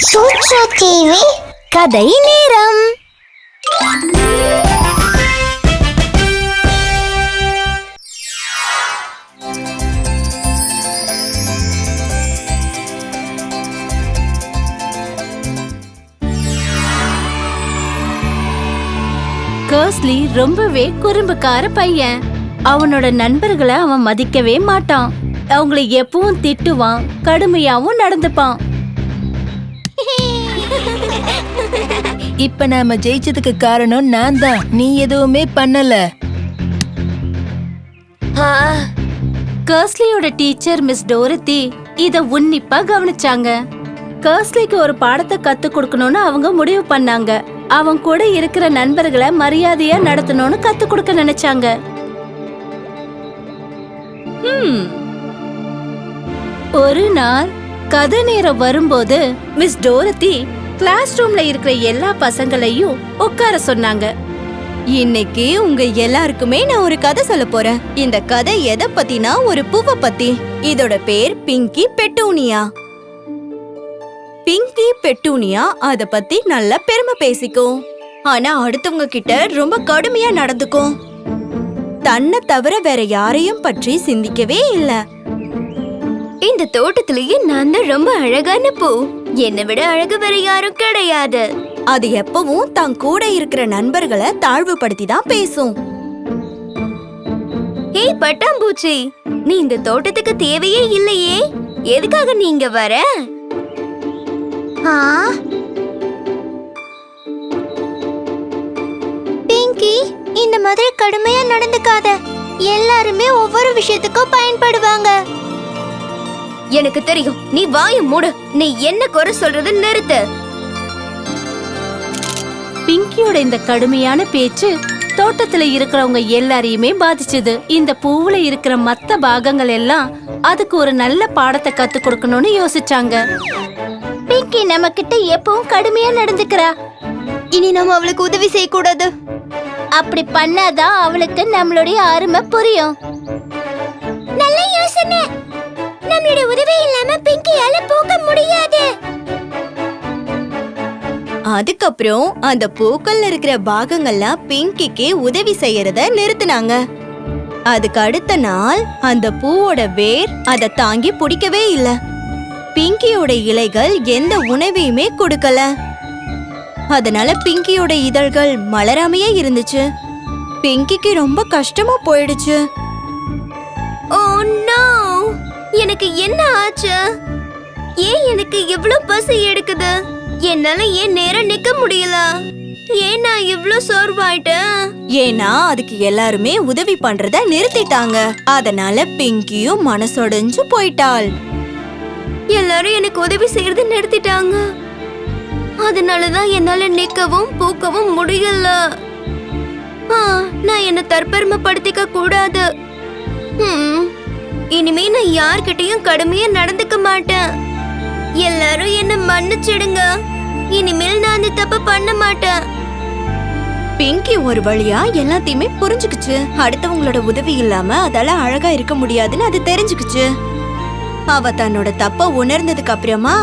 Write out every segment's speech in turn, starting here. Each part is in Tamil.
சூட்சு டிவி கதை நேரம். கர்ஸ்லி ரொம்பவே குறும்புக்கார பையன். அவனோட நண்பர்களை அவன் மதிக்கவே மாட்டான். அவங்களை எப்பவும் திட்டுவான் கடுமையாவும் நடந்துப்பான். இப்ப நாம ஜெயிச்சதுக்கு காரணம் நான் தான். நீ எதுவுமே பண்ணல. கர்ஸ்லியோட டீச்சர் மிஸ் டோரத்தி இத உன்னிப்பா கவனிச்சாங்க. கர்ஸ்லிக்கு ஒரு பாடத்தை கத்து கொடுக்கணும்னு அவங்க முடிவு பண்ணாங்க. அவன் கூட இருக்கிற நண்பர்களை மரியாதையா நடத்தணும்னு கத்து கொடுக்க நினைச்சாங்க. ஒரு நாள் கதை நேரம் வரும்போது மிஸ் டோரத்தி கிளாஸ் ரூம்ல இருக்கிற எல்லா பசங்களையும் உட்கார சொன்னாங்க. இன்னைக்கு உங்க எல்லாருக்குமே நான் ஒரு கதை சொல்ல போறேன். இந்த கதை எதை பத்தினா ஒரு பூவை பத்தி. இதோட பேர் பிங்கி பெட்டூனியா. பிங்கி பெட்டூனியா அத பத்தி நல்ல பெருமை பேசிக்கும். ஆனா அடுத்தவங்க கிட்ட ரொம்ப கடுமையா நடந்துக்கும். தன்னை தவிர வேற யாரையும் பற்றி சிந்திக்கவே இல்ல. இந்த தோட்டத்திலேயே நான் தான் ரொம்ப அழகான பூ. என்னை விட அழகு வேற யாரும் கிடையாது. அது எப்பவும் தான் கூட இருக்கிற நண்பர்களை தாழ்வுபடுத்தி தான் பேசும். ஏய் பட்டாம்பூச்சி நீ இந்த தோட்டத்துக்கு தேவையே இல்லையே. எதுக்காக நீங்க வர? ஆ? பிங்கி இந்த மாதிரி கடுமையா நடந்துக்காத. எல்லாருமே ஒவ்வொரு விஷயத்துக்கும் பயன்படுவாங்க. எனக்கு தெரியும். நீ வாய மூடு. நீ என்ன குறை சொல்றது நிறுத்து. பிங்கியோட இந்த கடுமையான பேச்சு தோட்டத்துல இருக்கிறவங்க எல்லாரையுமே பாதிச்சது. இந்த பூவுல இருக்கிற மத்த பாகங்கள் எல்லாம் அதுக்கு ஒரு நல்ல பாடத்தை கத்து கொடுக்கணும்னு யோசிச்சாங்க. பிங்கி நம்ம கிட்ட எப்பவும் கடுமையா நடந்துக்கிறா. இனி நம்ம அவளுக்கு உதவி செய்யக்கூடாது. அப்படி பண்ணாதான் அவளுக்கு நம்மளுடைய அருமை புரியும். நல்ல யோசனை. நம்மளுடைய உதவி இல்லாம பிங்கியால போக முடியாது. அதுக்கப்புறம் அந்த பூக்கள்ல இருக்கிற பாகங்கள்லாம் பிங்கிக்கு உதவி செய்யறத நிறுத்தினாங்க. அதுக்கு அடுத்த நாள் அந்த பூவோட வேர் அதை தாங்கி பிடிக்கவே இல்ல. பிங்கியோட இலைகள் எந்த உணவையுமே கொடுக்கல. அதனால பிங்கியோட இதழ்கள் மலராமையே இருந்துச்சு. பிங்கிக்கு ரொம்ப கஷ்டமா போயிடுச்சு. ஓ எனக்கு என்ன ஆச்சு? ஏன் எனக்கு இவ்ளோ பசி எடுக்குது? என்னால ஏன் நேரம் நிக்க முடியல? ஏன் நான் இவ்ளோ சோர்வாயிட்டேன்? ஏன்னா அதுக்கு எல்லாருமே உதவி பண்றத நிறுத்திட்டாங்க. அதனால பிங்கியும் மனசொடைஞ்சு போயிட்டாள். எல்லாரும் எனக்கு உதவி செய்யறது நிறுத்திட்டாங்க. அதனாலதான் என்னால நிக்கவும் பூக்கவும் முடியல. ஆ, நான் என்ன தற்பெருமைப்படுத்திக்க கூடாது. இனிமே நான் யார்கிட்டயும் கடுமையா நடந்துக்க மாட்டேன். எல்லாரும் என்ன மன்னிச்சிடுங்க. இனிமேல் நான் அந்த தப்பு பண்ண மாட்டேன். பிங்கி ஒரு வழியா எல்லாத்தையுமே புரிஞ்சுக்குச்சு. அடுத்தவங்களோட உதவி இல்லாம அதால அழகா இருக்க முடியாதுன்னு அது தெரிஞ்சுக்குச்சு. அவ தன்னோட தப்ப உணர்ந்ததுக்கு அப்புறமா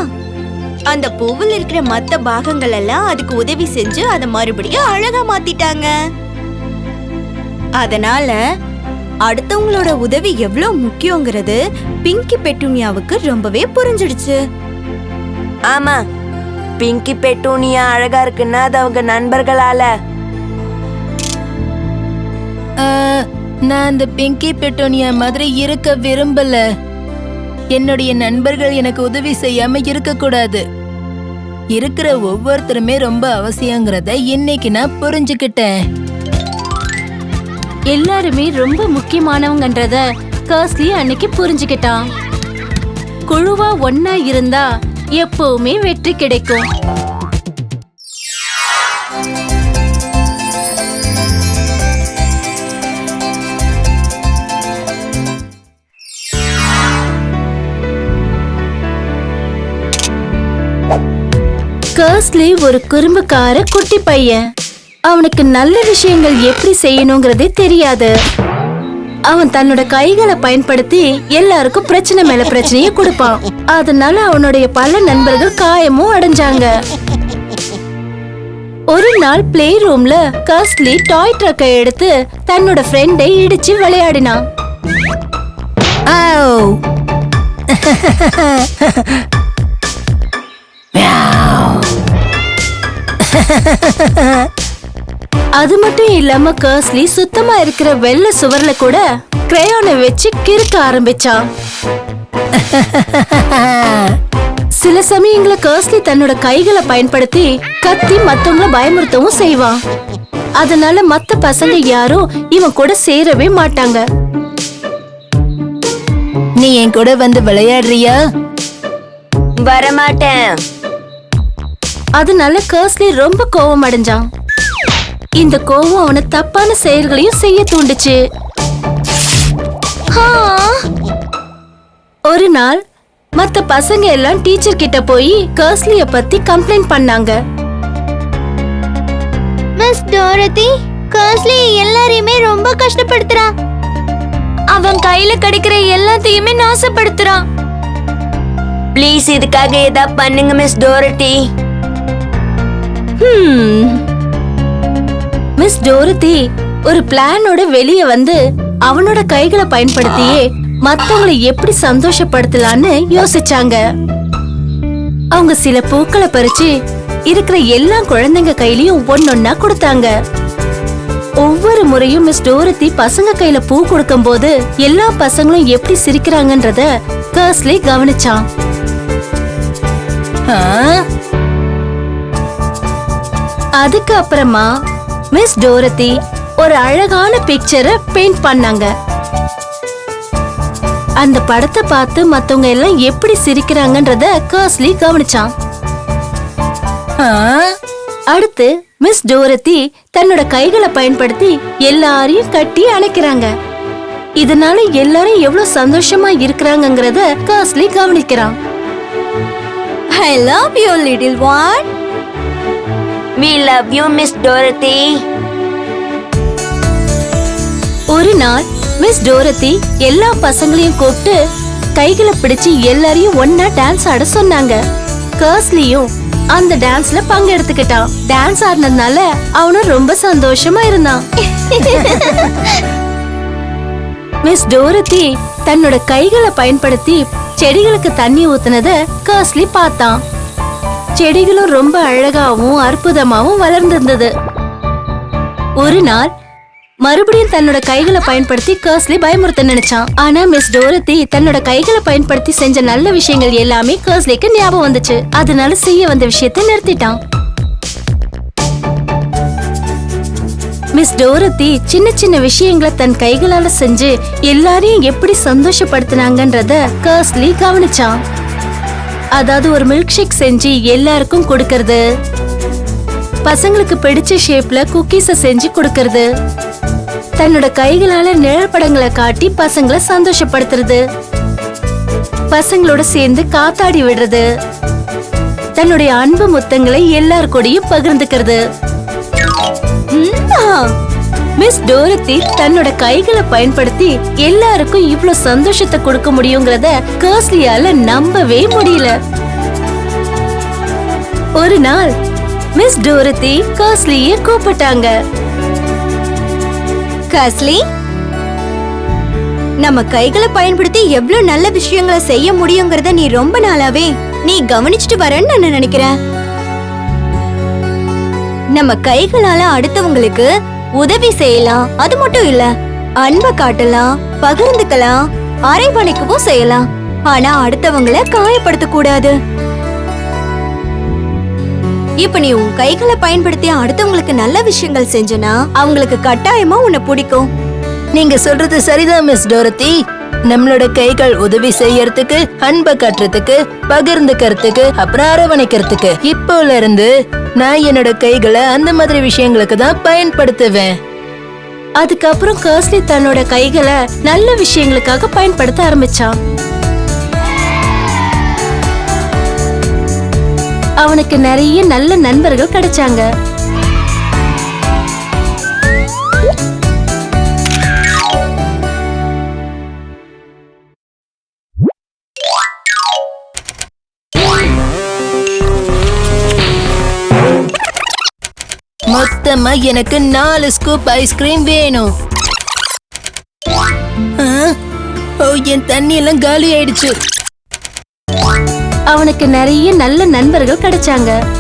அந்த பூவில் இருக்கிற மத்த பாகங்கள் எல்லாம் அதுக்கு உதவி செஞ்சு அதை மறுபடியும் அழகா மாத்திட்டாங்க. அதனால அடுத்தவங்களோட உதவி எவ்வளவு முக்கியங்கிறது பிங்கி பெட்டுனியாவுக்கு ரொம்பவே புரிஞ்சிடுச்சு. ஆமா பிங்கி பெட்டூனியா அழகா இருக்குன்னா அது அவங்க நண்பர்களால. நான் அந்த பிங்கி பெட்டோனியா மாதிரி இருக்க விரும்பல. என்னுடைய நண்பர்கள் எனக்கு உதவி செய்யாம இருக்க கூடாது இருக்கிற ஒவ்வொருத்தருமே ரொம்ப அவசியங்கிறத இன்னைக்கு நான் புரிஞ்சுக்கிட்டேன். எல்லாருமே ரொம்ப முக்கியமானவங்கன்றத கர்ஸ்லி அன்னைக்கு புரிஞ்சுக்கிட்டான். குழுவா ஒன்னா இருந்தா எப்பவுமே வெற்றி கிடைக்கும். கர்ஸ்லி ஒரு குறும்புக்கார குட்டி பையன். அவனுக்கு நல்ல விஷயங்கள் எப்படி செய்யணுங்கிறதே தெரியாது. அவன் தன்னோட கைகளை பயன்படுத்தி எல்லாருக்கும் பிரச்சனை மேல பிரச்சனையை கொடுப்பான். அதனால அவனுடைய பல நண்பர்கள் காயமும் அடைஞ்சாங்க. ஒரு நாள் பிளே ரூம்ல கர்ஸ்லி டாய் ட்ரக்கை எடுத்து தன்னோட ஃப்ரெண்டை இடிச்சு விளையாடினான். அது மட்டும் இல்லாம கர்ஸ்லி சுத்தமா இருக்கிற வெள்ளை சுவர்ல கூட கிரேயானை வச்சு கிறுக்க ஆரம்பிச்சான் சில சமயங்கள கர்ஸ்லி தன்னோட கைகளை பயன்படுத்தி கத்தி மத்தவங்கள பயமுறுத்தவும் செய்வான் அதனால மத்த பசங்க யாரும் இவன் கூட சேரவே மாட்டாங்க. நீ என் கூட வந்து விளையாடுறியா? வரமாட்டேன். அதனால கர்ஸ்லி ரொம்ப கோவம் அடைஞ்சான் இந்த கோவம் அவனை தப்பான செயல்களையும் செய்ய தூண்டுச்சு! ஒரு நாள் மத்த பசங்க எல்லாம் டீச்சர் கிட்ட போய் கர்ஸ்லிய பத்தி கம்ப்ளைண்ட் பண்ணாங்க. மிஸ் டோரதி கர்ஸ்லி எல்லாரையுமே ரொம்ப கஷ்டப்படுத்துறான். அவன் கையில கிடைக்கிற எல்லாத்தையுமே நாசப்படுத்துறான். ப்ளீஸ் இதுக்காக ஏதா பண்ணுங்க மிஸ் டோரட்டி மிஸ் டோருத்தி ஒரு பிளானோட வெளிய வந்து அவனோட கைகளை பயன்படுத்தியே மத்தவங்களை எப்படி சந்தோஷப்படுத்தலான்னு யோசிச்சாங்க. அவங்க சில பூக்களை பறிச்சு இருக்கிற எல்லா குழந்தைங்க கையிலயும் ஒன்னொன்னா கொடுத்தாங்க. ஒவ்வொரு முறையும் மிஸ் டோரத்தி பசங்க கையில பூ கொடுக்கும்போது எல்லா பசங்களும் எப்படி சிரிக்கிறாங்கன்றத கர்ஸ்லி கவனிச்சான். ஆ? அதுக்கு அப்புறமா மிஸ் டோரத்தி ஒரு அழகான பிக்சரை பெயிண்ட் பண்ணாங்க. அந்த படத்தை பார்த்து மத்தவங்க எல்லாம் எப்படி சிரிக்கிறாங்கன்றத கர்ஸ்லி கவனிச்சான். ஆ? அடுத்து மிஸ் டோரத்தி தன்னோட கைகளை பயன்படுத்தி எல்லாரையும் கட்டி அணைக்கிறாங்க. இதனால எல்லாரும் எவ்வளவு சந்தோஷமா இருக்கிறாங்கங்கறத கர்ஸ்லி கவனிக்கிறான். I love you little one we love you miss Dorothy ஒரு நாள் மிஸ் டோரத்தி எல்லா பசங்களையும் கூப்பிட்டு கைகளை பிடிச்சு எல்லாரையும் ஒன்னா டான்ஸ் ஆட சொன்னாங்க. கர்ஸ்லியும் அந்த டான்ஸ்ல பங்கெடுத்துக்கிட்டான் டான்ஸ் ஆடினதுனால அவனும் ரொம்ப சந்தோஷமா இருந்தான். மிஸ் டோரத்தி தன்னோட கைகளை பயன்படுத்தி செடிகளுக்கு தண்ணி ஊத்துனத கர்ஸ்லி பார்த்தான். செடிகளும் ரொம்ப அழகாவும் அற்புதமாவும் வளர்ந்திருந்தது. ஒரு நாள் மறுபடியும் தன்னோட கைகளை பயன்படுத்தி கர்ஸ்லி பயமுறுத்த நினைச்சான். ஆனா மிஸ் டோரத்தி தன்னோட கைகளை பயன்படுத்தி செஞ்ச நல்ல விஷயங்கள் எல்லாமே கர்ஸ்லிக்கு ஞாபகம் வந்துச்சு. அதனால செய்ய வந்த விஷயத்தை நிறுத்திட்டான். மிஸ் டோரத்தி சின்ன சின்ன விஷயங்களை தன் கைகளால செஞ்சு எல்லாரையும் எப்படி சந்தோஷப்படுத்தினாங்கன்றத கர்ஸ்லி கவனிச்சான். அதாவது ஒரு மில்க் ஷேக் செஞ்சு எல்லாருக்கும் கொடுக்கறது. பசங்களுக்கு பிடிச்ச ஷேப்ல குக்கீஸ செஞ்சு கொடுக்கறது. தன்னோட கைகளால நிழல் படங்களை காட்டி பசங்களை சந்தோஷப்படுத்துறது. பசங்களோட சேர்ந்து காத்தாடி விடுறது. தன்னுடைய அன்பு முத்தங்களை எல்லார் கூடயும் பகிர்ந்துக்கிறது. மிஸ் டோரத்தி தன்னோட கைகளை பயன்படுத்தி எல்லாருக்கும் இவ்வளவு சந்தோஷத்தை கொடுக்க முடியுங்கிறத கர்ஸ்லியால நம்பவே முடியல. ஒரு நாள் மிஸ் டோரத்தி கர்ஸ்லிய கூப்பிட்டாங்க. கர்ஸ்லி? நம்ம கைகளை பயன்படுத்தி எவ்வளவு நல்ல விஷயங்களை செய்ய முடியுங்கிறத நீ ரொம்ப நாளாவே நீ கவனிச்சுட்டு வரேன்னு நான் நினைக்கிறேன். நம்ம கைகளால அடுத்தவங்களுக்கு உதவி செய்யலாம். அது மட்டும் இல்ல அன்பை காட்டலாம் பகிர்ந்துக்கலாம் அரைவணைக்கவும் செய்யலாம். ஆனா அடுத்தவங்களை காயப்படுத்த கூடாது இப்ப நீ உன் கைகளை பயன்படுத்தி அடுத்தவங்களுக்கு நல்ல விஷயங்கள் செஞ்சனா அவங்களுக்கு கட்டாயமா உன்னை பிடிக்கும். நீங்க சொல்றது சரிதான் மிஸ் டோரத்தி. நம்மளோட கைகள் உதவி செய்யறதுக்கு அன்பை கட்டுறதுக்கு பகிர்ந்துக்கிறதுக்கு அப்புறம் அரவணைக்கிறதுக்கு இப்போல இருந்து நான் என்னோட கைகளை அந்த மாதிரி விஷயங்களுக்கு தான் பயன்படுத்துவேன். அதுக்கப்புறம் கர்ஸ்லி தன்னோட கைகளை நல்ல விஷயங்களுக்காக பயன்படுத்த ஆரம்பிச்சான். அவனுக்கு நிறைய நல்ல நண்பர்கள் கிடைச்சாங்க. மொத்தமா எனக்கு நாலு ஸ்கூப் ஐஸ்கிரீம் வேணும். ஆ? ஓ என் தண்ணி எல்லாம் காலி ஆயிடுச்சு. அவனுக்கு நிறைய நல்ல நண்பர்கள் கிடைச்சாங்க.